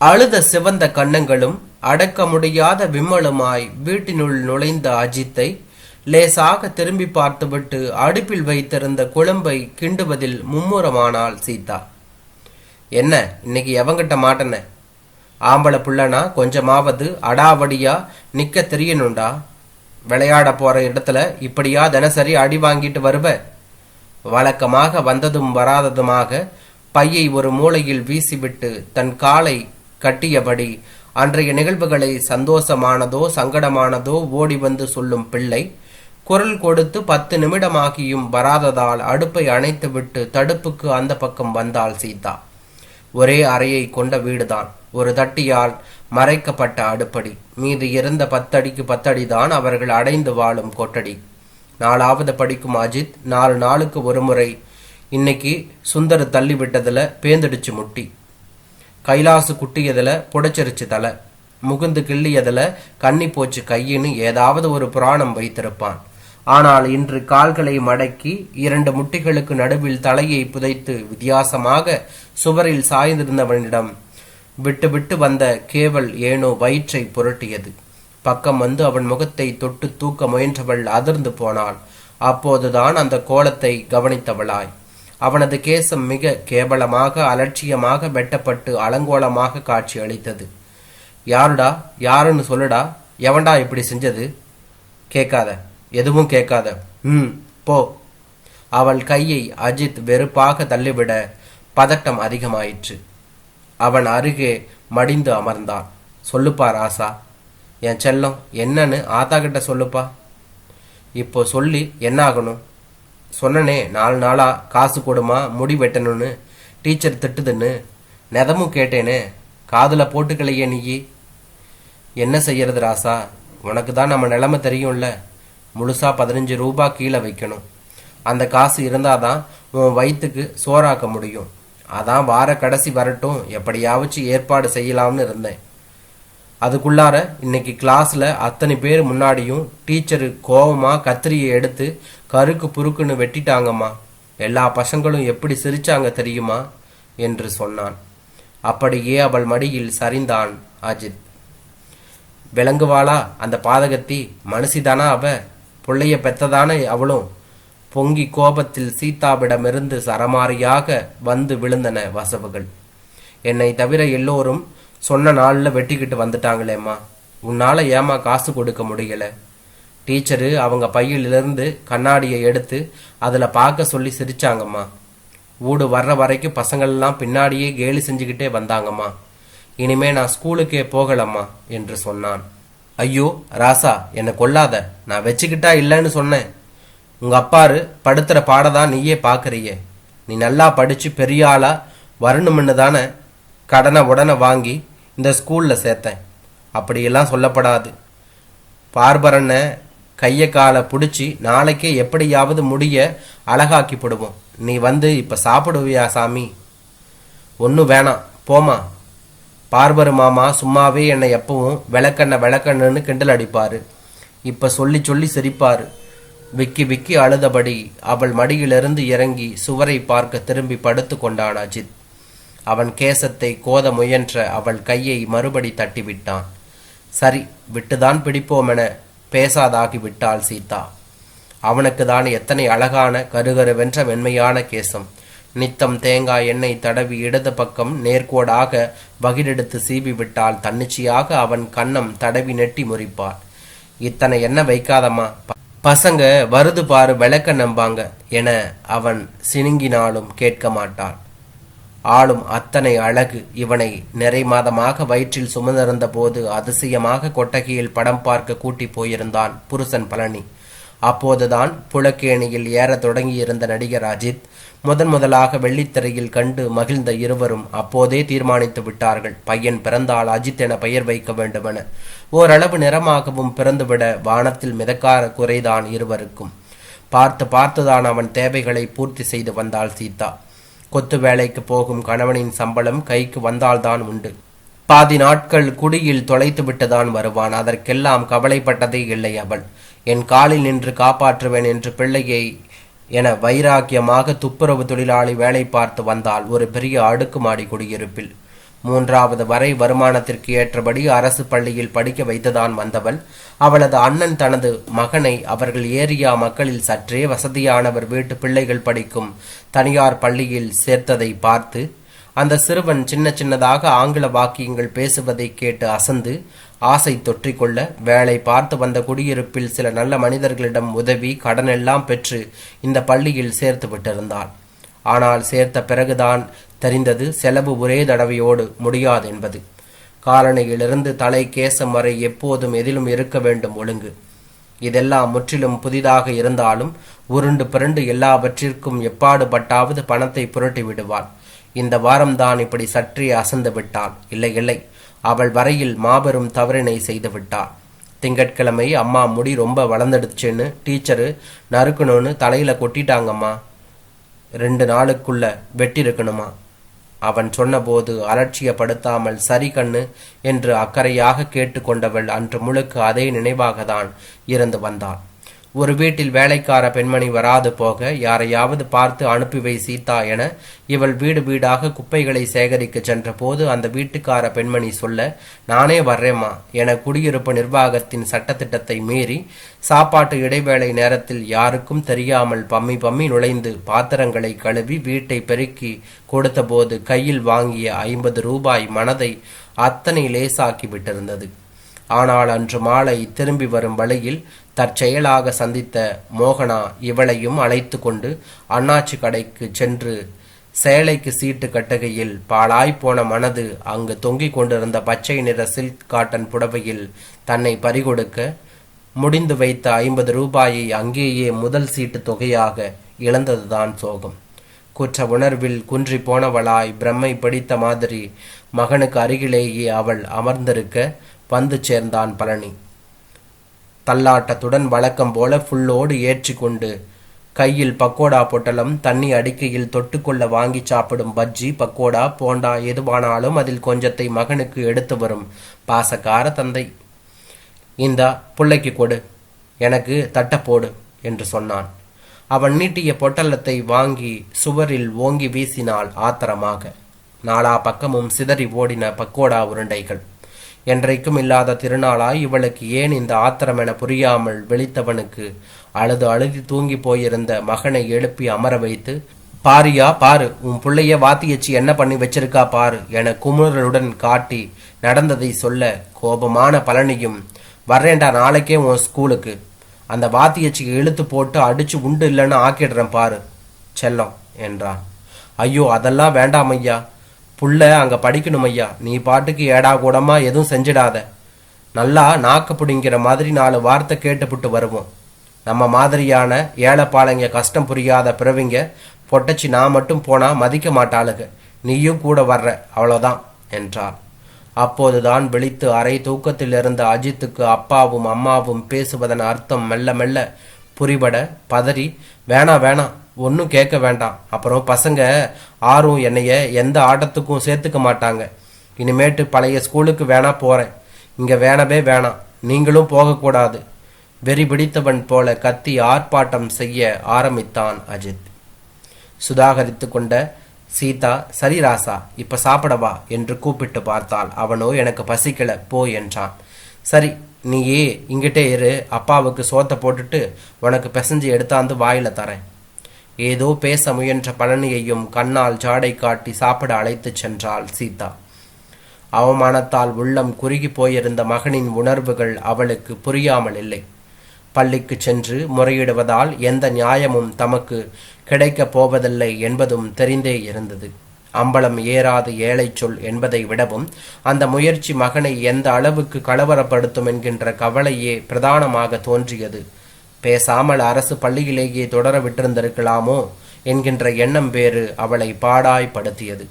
அழுத சிவந்த கன்னங்களும் அடக்க முடியாத விம்மலுமாய் வீட்டினுள் நுழைந்த அஜித்தை லேசாக திரும்பி பார்த்துவிட்டு அடுப்பில் வைத்திருந்த குழம்பை கிண்டுவதில் மும்முரமானாள் சீதா. என்ன இன்னைக்கு எவங்கிட்ட மாட்டன? ஆம்பளை புள்ளனா கொஞ்சமாவது அடாவடியா நிக்க தெரியணுண்டா விளையாட போற இடத்துல இப்படியா தினசரி அடி வாங்கிட்டு வருவ? வழக்கமாக வந்ததும் வராததுமாக பையை ஒரு மூலையில் வீசிவிட்டு தன் காலை கட்டியபடி அன்றைய நிகழ்வுகளை சந்தோஷமானதோ சங்கடமானதோ ஓடி வந்து சொல்லும் பிள்ளை குரல் கொடுத்து பத்து நிமிடமாகியும் வராததால் அடுப்பை அணைத்துவிட்டு தடுப்புக்கு அந்த பக்கம் வந்தாள் சீதா. ஒரே அறையை கொண்ட வீடுதான். ஒரு தட்டியால் மறைக்கப்பட்ட அடுப்படி. மீது இருந்த பத்தடிக்கு பத்தடிதான் அவர்கள் அடைந்து வாழும் கொட்டடி. நாலாவது படிக்கும் அஜித் நாலு நாளுக்கு ஒரு முறை இன்னைக்கு சுந்தர் தள்ளி விட்டதுல பேந்துடுச்சு முட்டி. கைலாசு குட்டி எதில் புடச்சரிச்சு தலை. முகுந்து கிள்ளியதுல கன்னி போச்சு கையின்னு ஏதாவது ஒரு புராணம் வைத்திருப்பான். ஆனால் இன்று கால்களை மடக்கி இரண்டு முட்டிகளுக்கு நடுவில் தலையை புதைத்து வித்தியாசமாக சுவரில் சாய்ந்திருந்தவனிடம் விட்டு விட்டு வந்த கேவல் ஏனோ வயிற்றை புரட்டியது. பக்கம் வந்து அவன் முகத்தை தொட்டு தூக்க முயன்றவள் அதிர்ந்து போனாள். அப்போதுதான் அந்த கோலத்தை கவனித்தவளாய். அவனது கேசம் மிக கேவலமாக அலட்சியமாக வெட்டப்பட்டு அலங்கோலமாக காட்சி அளித்தது. யாருடா? யாருன்னு சொல்லுடா? எவன்டா இப்படி செஞ்சது? கேட்காத. எதுவும் கேட்காத. ம் போ. அவள் கையை அஜித் வெறுப்பாக தள்ளிவிட பதட்டம் அதிகமாயிற்று. அவன் அருகே மடிந்து அமர்ந்தான். சொல்லுப்பா ராசா. என் செல்லம் என்னன்னு ஆத்தா கிட்ட சொல்லுப்பா. இப்போ சொல்லி என்னாகணும்? சொன்னனே நாலு நாளா காசு கொடுமா முடி வெட்டணும்னு டீச்சர் திட்டுதுன்னு நெதமும் கேட்டேனே காதில் போட்டுக்கலையே நீ என்ன செய்யறது ராசா? உனக்கு தான் நம்ம நிலைமை தெரியும்ல. முழுசாக பதினஞ்சு ரூபா கீழே வைக்கணும். அந்த காசு இருந்தாதான் உன் வயிற்றுக்கு சோறாக்க முடியும். அதான் வார கடைசி வரட்டும். எப்படியாவது ஏற்பாடு செய்யலாம்னு இருந்தேன். அதுக்குள்ளார இன்னைக்கு கிளாஸில் அத்தனை பேர் முன்னாடியும் டீச்சரு கோபமாக கத்திரியை எடுத்து கருக்கு புருக்குன்னு வெட்டிட்டாங்கம்மா. எல்லா பசங்களும் எப்படி சிரிச்சாங்க தெரியுமா? என்று சொன்னான். அப்படியே அவள் மடியில் சரிந்தான் அஜித். விளங்குவாளா அந்த பாதகத்தி மனுஷிதானா அவ? பிள்ளைய பெத்ததானே அவளும்? பொங்கி கோபத்தில் சீதாவிடமிருந்து சரமாரியாக வந்து விழுந்தன வசவுகள். என்னை தவிர எல்லோரும் சொன்ன நாளில் வெட்டிக்கிட்டு வந்துட்டாங்களேம்மா. உன்னால ஏமா காசு கொடுக்க முடியலை? டீச்சரு அவங்க பையிலிருந்து கண்ணாடியை எடுத்து அதில் பார்க்க சொல்லி சிரிச்சாங்கம்மா. வீடு வர்ற வரைக்கும் பசங்கள்லாம் பின்னாடியே கேலி செஞ்சுக்கிட்டே வந்தாங்கம்மா. இனிமே நான் ஸ்கூலுக்கே போகலம்மா என்று சொன்னான். ஐயோ ராசா என்னை கொல்லாத. நான் வச்சுக்கிட்டா இல்லைன்னு சொன்னேன். உங்கள் அப்பாரு படுத்துகிற பாடதான் நீயே பார்க்குறியே நீ நல்லா படித்து பெரிய ஆளாக வரணும்னு தானே கடனை உடனே வாங்கி இந்த ஸ்கூலில் சேர்த்தேன். அப்படியெல்லாம் சொல்லப்படாது. பார்பரனை கையை காலை பிடிச்சி நாளைக்கே எப்படியாவது முடிய அழகாக்கி போடுவோம் நீ வந்து இப்போ சாப்பிடுவியா சாமி? ஒன்றும் வேணாம் போமா பார்பரு மாமா சும்மாவே என்னை எப்பவும் விளக்கண்ண விளக்கண்ணுன்னு கிண்டல் அடிப்பார். இப்போ சொல்லி சொல்லி சிரிப்பார். விக்கி விக்கி அழுதபடி அவள் மடியிலிருந்து இறங்கி சுவரை பார்க்க திரும்பி படுத்து கொண்டான் அஜித். அவன் கேசத்தை கோத முயன்ற அவள் கையை மறுபடி தட்டிவிட்டான். சரி விட்டுதான் பிடிப்போமென பேசாதாகி விட்டாள் சீதா. அவனுக்கு தான் எத்தனை அழகான கருகருவென்ற மென்மையான கேசம். நித்தம் தேங்காய் எண்ணெய் தடவி இடது பக்கம் நேர்கோடாக வகிடெடுத்து சீவி விட்டால் தன்னிச்சையாக அவன் கண்ணம் தடவி நெட்டி முறிப்பார் இத்தனை என்ன வைக்காதம்மா. பசங்க வருது பாரு விளக்க நம்பாங்க என அவன் சினுங்கினாலும் கேட்க மாட்டான் ஆளும் அத்தனை அழகு இவனை நிறை மாதமாக வயிற்றில் சுமந்திருந்த போது அதிசயமாக கொட்டகையில் படம் பார்க்க கூட்டி போயிருந்தான் புருஷன் பழனி. அப்போதுதான் புலக்கேணியில் ஏற தொடங்கியிருந்த நடிகர் அஜித் முதன் முதலாக வெள்ளித்திரையில் கண்டு மகிழ்ந்த இருவரும் அப்போதே தீர்மானித்து விட்டார்கள். பையன் பிறந்தால் அஜித் என பெயர் வைக்க வேண்டுமென. ஓரளவு நிறமாகவும் பிறந்துவிட வானத்தில் மிதக்கார குறைதான் இருவருக்கும். பார்த்து பார்த்துதான் அவன் தேவைகளை பூர்த்தி செய்து வந்தாள் சீதா. கொத்து வேலைக்கு போகும் கணவனின் சம்பளம் கைக்கு வந்தால்தான் உண்டு. பாதி நாட்கள் குடியில் தொலைத்து விட்டுதான் வருவான். அதற்கெல்லாம் கவலைப்பட்டதே இல்லை அவள். என் காலில் நின்று காப்பாற்றுவேன் என்று பிள்ளையை என வைராக்கியமாக துப்புரவு தொழிலாளி வேலை பார்த்து வந்தால் ஒரு பெரிய அடுக்குமாடி குடியிருப்பில். மூன்றாவது வரை வருமானத்திற்கு ஏற்றபடி அரசு பள்ளியில் படிக்க வைத்துதான் வந்தவள். அவளது அண்ணன் தனது மகனை அவர்கள் ஏரியா மக்களில் சற்றே வசதியானவர் வீட்டு பிள்ளைகள் படிக்கும் தனியார் பள்ளியில் சேர்த்ததை பார்த்து அந்த சிறுவன் சின்ன சின்னதாக ஆங்கில வாக்கியங்கள் பேசுவதை கேட்டு அசந்து ஆசை தொற்றிக்கொள்ள வேலை பார்த்து வந்த குடியிருப்பில் சில நல்ல மனிதர்களிடம் உதவி கடனெல்லாம் பெற்று இந்த பள்ளியில் சேர்த்து விட்டிருந்தாள். ஆனால் சேர்த்த பிறகுதான் தெரிந்தது செலவு ஒரே தடவையோடு முடியாது என்பது காலணியிலிருந்து தலை கேசம் வரை எப்போதும் எதிலும் இருக்க வேண்டும் ஒழுங்கு. இதெல்லாம் முற்றிலும் புதிதாக இருந்தாலும் உருண்டு பிறண்டு எல்லாவற்றிற்கும் எப்பாடுபட்டாவது பணத்தை புரட்டி விடுவாள். இந்த வாரம்தான் இப்படி சற்றே அசந்து விட்டாள். இல்லை இல்லை. அவள் வரையில் மாபெரும் தவறினை செய்து விட்டாள். திங்கட்கிழமை அம்மா முடி ரொம்ப வளர்ந்துடுச்சுன்னு டீச்சரு நறுக்கணும்னு தலையில கொட்டிட்டாங்கம்மா. ரெண்டு நாளுக்குள்ள வெட்டிருக்கணுமா? அவன் சொன்னபோது அலட்சியப்படுத்தாமல் சரி கண்ணு என்று அக்கறையாக கேட்டுக்கொண்டவள் அன்று முழுக்க அதே நினைவாகத்தான் இருந்து வந்தாள். ஒரு வீட்டில் வேலைக்கார பெண்மணி வராது போக யாரையாவது பார்த்து அனுப்பிவை சீதா என இவள் வீடு வீடாக குப்பைகளை சேகரிக்க சென்ற போது அந்த வீட்டுக்கார பெண்மணி சொல்ல நானே வர்றேம்மா என குடியிருப்பு நிர்வாகத்தின் சட்டத்திட்டத்தை மீறி சாப்பாட்டு இடைவேளை நேரத்தில் யாருக்கும் தெரியாமல் பம்மி பம்மி நுழைந்து பாத்திரங்களை கழுவி வீட்டை பெருக்கி கொடுத்தபோது கையில் வாங்கிய ஐம்பது ரூபாய் மனதை அத்தனை லேசாக்கி விட்டிருந்தது. ஆனால் அன்று மாலை திரும்பி வரும் வழியில் தற்செயலாக சந்தித்த மோகனா இவளையும் அழைத்து கொண்டு அண்ணாச்சி கடைக்கு சென்று சேலைக்கு சீட்டு கட்டுகையில் பாழாய்ப்போன மனது அங்கு தொங்கிக் கொண்டிருந்த பச்சை நிற சில்க் காட்டன் புடவையில் தன்னை பறிகொடுக்க முடிந்து வைத்த ஐம்பது ரூபாயை அங்கேயே முதல் சீட்டு தொகையாக இழந்ததுதான் சோகம். குற்ற உணர்வில் குன்றி போனவளாய் பிரம்மை பிடித்த மாதிரி மகனுக்கு அருகிலேயே அவள் அமர்ந்திருக்க வந்து சேர்ந்தான் பழனி. தள்ளாட்டத்துடன் வழக்கம் போல ஃபுல்லோடு ஏற்றி கொண்டு கையில் பக்கோடா பொட்டலம் தண்ணி அடிக்கையில் தொட்டுக்கொள்ள வாங்கி சாப்பிடும் பஜ்ஜி பக்கோடா போண்டா எதுவானாலும் அதில் கொஞ்சத்தை மகனுக்கு எடுத்து வரும் பாசக்கார தந்தை. இந்த புள்ளைக்கு கொடு. எனக்கு தட்டப்போடு போடு என்று சொன்னான். அவன் நீட்டிய பொட்டலத்தை வாங்கி சுவரில் ஓங்கி வீசினாள் ஆத்திரமாக. நாலா பக்கமும் சிதறி ஓடின பக்கோடா உருண்டைகள். என்றைக்கும் இல்லாத திருநாளாய் இவளுக்கு ஏன் இந்த ஆத்திரம் என புரியாமல் வெளித்தவனுக்கு அழுது அழுதி தூங்கி போயிருந்த மகனை எழுப்பி அமர வைத்து பாரியா பாரு உன் பிள்ளைய வாத்தியச்சி என்ன பண்ணி வச்சிருக்கா பாரு என குமுறலுடன் காட்டி நடந்ததை சொல்ல கோபமான பழனியும் வர்றேன்டா நாளைக்கே உன் ஸ்கூலுக்கு. அந்த வாத்தியச்சிக்கு இழுத்து போட்டு அடிச்சு உண்டு இல்லைன்னு ஆக்கிடுறேன் பாரு செல்லம் என்றான். ஐயோ அதெல்லாம் வேண்டாம் ஐயா. புள்ள அங்கே படிக்கணும் ஐயா. நீ பாட்டுக்கு ஏடா கூடமா எதுவும் செஞ்சிடாத. நல்லா நாக்கு பிடிங்கிற மாதிரி நாலு வார்த்தை கேட்டுப்புட்டு வருவோம். நம்ம மாதிரியான ஏழைப்பாளைங்க கஷ்டம் புரியாத பிறவிங்க பொட்டச்சி நான் மட்டும் போனால் மதிக்க மாட்டாளுங்க நீயும் கூட வர்ற அவ்வளோதான் என்றார். அப்போதுதான் விழித்து அரை தூக்கத்தில் இருந்த அஜித்துக்கு அப்பாவும் அம்மாவும் பேசுவதன் அர்த்தம் மெல்ல மெல்ல புரிபட பதறி வேணாம் வேணாம் ஒன்றும் கேட்க வேண்டாம். அப்புறம் பசங்க ஆர்வம் என்னைய எந்த ஆட்டத்துக்கும் சேர்த்துக்க மாட்டாங்க. இனிமேட்டு பழைய ஸ்கூலுக்கு வேணா போகிறேன் இங்கே வேணவே வேணாம். நீங்களும் போகக்கூடாது. வெறி பிடித்தவன் போல கத்தி ஆர்ப்பாட்டம் செய்ய ஆரம்பித்தான் அஜித். சுதாகரித்து கொண்ட சீதா சரி ராசா இப்போ சாப்பிடவா? என்று கூப்பிட்டு பார்த்தாள். அவனோ எனக்கு பசிக்கல. போ என்றான். சரி நீயே இங்கிட்டே இரு. அப்பாவுக்கு சோத்தை போட்டுட்டு உனக்கு பிசைஞ்சு எடுத்தாந்து வாயில தரேன். ஏதோ பேச முயன்ற பழனியையும் கண்ணால் ஜாடை காட்டி சாப்பிட அழைத்துச் சென்றாள் சீதா. அவமானத்தால் உள்ளம் குறுகி போயிருந்த மகனின் உணர்வுகள் அவளுக்கு புரியாமல் இல்லை. பள்ளிக்கு சென்று முறையிடுவதால் எந்த நியாயமும் தமக்கு கிடைக்கப் போவதில்லை என்பதும் தெரிந்தே இருந்தது. அம்பலம் ஏறாது ஏழை சொல் என்பதை விடவும் அந்த முயற்சி மகனை எந்த அளவுக்கு கலவரப்படுத்தும் என்கின்ற கவலையே பிரதானமாக தோன்றியது. பேசாமல் அரசு பள்ளியிலேயே தொடர விட்டிருந்திருக்கலாமோ என்கின்ற எண்ணம் வேறு அவளை பாடாய்படுத்தியது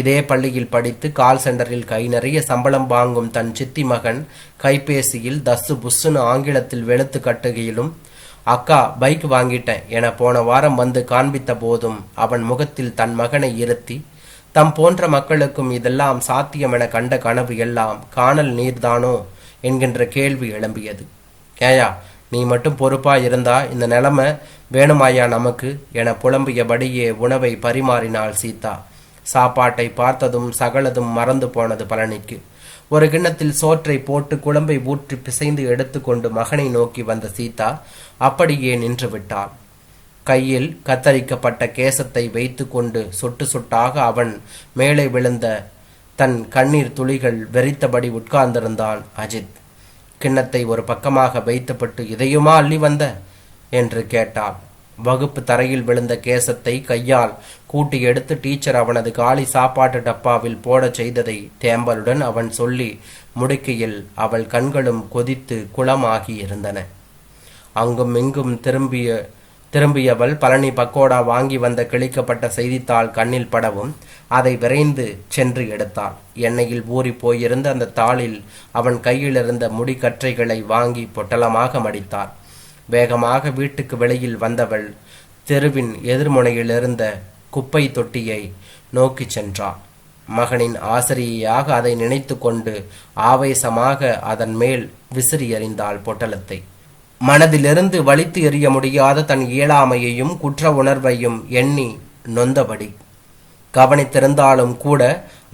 இதே பள்ளியில் படித்து கால் சென்டரில் கை நிறைய சம்பளம் வாங்கும் தன் சித்தி மகன் கைபேசியில் தஸ்ஸு புஸ்ஸுன்னு ஆங்கிலத்தில் வெளுத்து கட்டுகையிலும் அக்கா பைக் வாங்கிட்டேன். என போன வாரம் வந்து காண்பித்த போதும் அவன் முகத்தில் தன் மகனை இருத்தி தம் போன்ற மக்களுக்கும் இதெல்லாம் சாத்தியம் என கண்ட கனவு எல்லாம் காணல் நீர்தானோ? என்கின்ற கேள்வி எழும்பியது. ஏயா நீ மட்டும் பொறுப்பா இருந்தா இந்த நிலைமை வேணுமாயா நமக்கு என புலம்பியபடியே உணவை பரிமாறினாள் சீதா. சாப்பாட்டை பார்த்ததும் சகலதும் மறந்து போனது பழனிக்கு. ஒரு கிண்ணத்தில் சோற்றை போட்டு குழம்பை ஊற்றி பிசைந்து எடுத்துக்கொண்டு மகனை நோக்கி வந்த சீதா அப்படியே நின்று விட்டாள். கையில் கத்தரிக்கப்பட்ட கேசத்தை வைத்துக்கொண்டு சொட்டு சொட்டாக அவன் மேலே விழுந்த தன் கண்ணீர் துளிகள் வெறித்தபடி உட்கார்ந்திருந்தான் அஜித். கிண்ணத்தை ஒரு பக்கமாக வைத்துப்பட்டு இதையுமா அள்ளி வந்த? என்று கேட்டாள். வகுப்பு தரையில் விழுந்த கேசத்தை கையால் கூட்டி எடுத்து டீச்சர் அவனது காலி சாப்பாட்டு டப்பாவில் போடச் செய்ததை தேம்பலுடன் அவன் சொல்லி முடுக்கையில் அவள் கண்களும் கொதித்து குளமாகி இருந்தன. அங்கும் இங்கும் திரும்பிய திரும்பியவள் பழனி பக்கோடா வாங்கி வந்த கிழிக்கப்பட்ட செய்தித்தாள் கண்ணில் படவும் அதை விரைந்து சென்று எடுத்தாள். எண்ணெயில் ஊறி போயிருந்த அந்த தாளில் அவன் கையிலிருந்த முடிக்கற்றைகளை வாங்கி பொட்டலமாக மடித்தாள். வேகமாக வீட்டுக்கு வெளியில் வந்தவள் தெருவின் எதிர்முனையிலிருந்த குப்பை தொட்டியை நோக்கிச் சென்றாள். மகனின் ஆசிரியையாக அதை நினைத்து கொண்டு ஆவேசமாக அதன் மேல் விசிறி எறிந்தாள் பொட்டலத்தை. மனதிலிருந்து வலித்து எறிய முடியாத தன் இயலாமையையும் குற்ற உணர்வையும் எண்ணி நொந்தபடி. கவனித்திருந்தாலும் கூட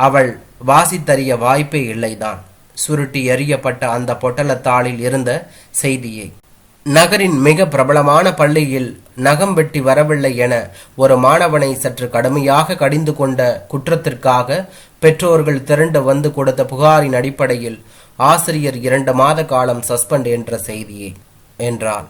அவள் வாசித்தறிய வாய்ப்பே இல்லைதான். சுருட்டி எறியப்பட்ட அந்த பொட்டலத்தாளில் இருந்த செய்தியை. நகரின் மிக பிரபலமான பள்ளியில் நகம் வெட்டி வரவில்லை என ஒரு மாணவனை சற்று கடுமையாக கடிந்து கொண்ட குற்றத்திற்காக பெற்றோர்கள் திரண்டு வந்து கொடுத்த புகாரின் அடிப்படையில் ஆசிரியர் இரண்டு மாத காலம் சஸ்பெண்ட் என்ற செய்தியை. என்றான்.